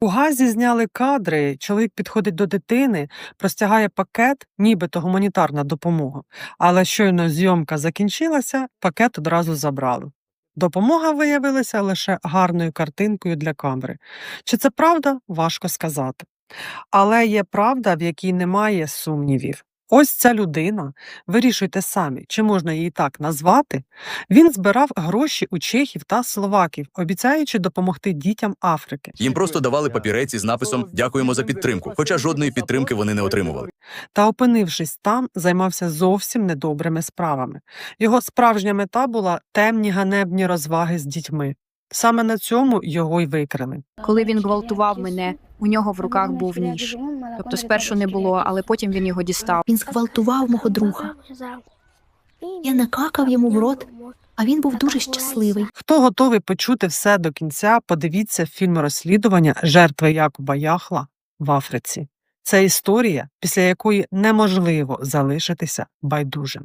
У Газі зняли кадри. Чоловік підходить до дитини, простягає пакет, нібито гуманітарна допомога. Але щойно зйомка закінчилася, пакет одразу забрали. Допомога виявилася лише гарною картинкою для камери. Чи це правда, важко сказати. Але є правда, в якій немає сумнівів. Ось ця людина, вирішуйте самі, чи можна її так назвати. Він збирав гроші у чехів та словаків, обіцяючи допомогти дітям Африки. Їм просто давали папірець із написом Дякуємо за підтримку, хоча жодної підтримки вони не отримували. Та, опинившись там, займався зовсім недобрими справами. Його справжня мета була темні ганебні розваги з дітьми. Саме на цьому його й викрили. Коли він гвалтував мене, у нього в руках був ніж. Тобто спершу не було, але потім він його дістав. Він зґвалтував мого друга. Я накакав йому в рот, а він був дуже щасливий. Хто готовий почути все до кінця, подивіться фільм розслідування жертви Якуба Яхла в Африці. Це історія, після якої неможливо залишитися байдужим.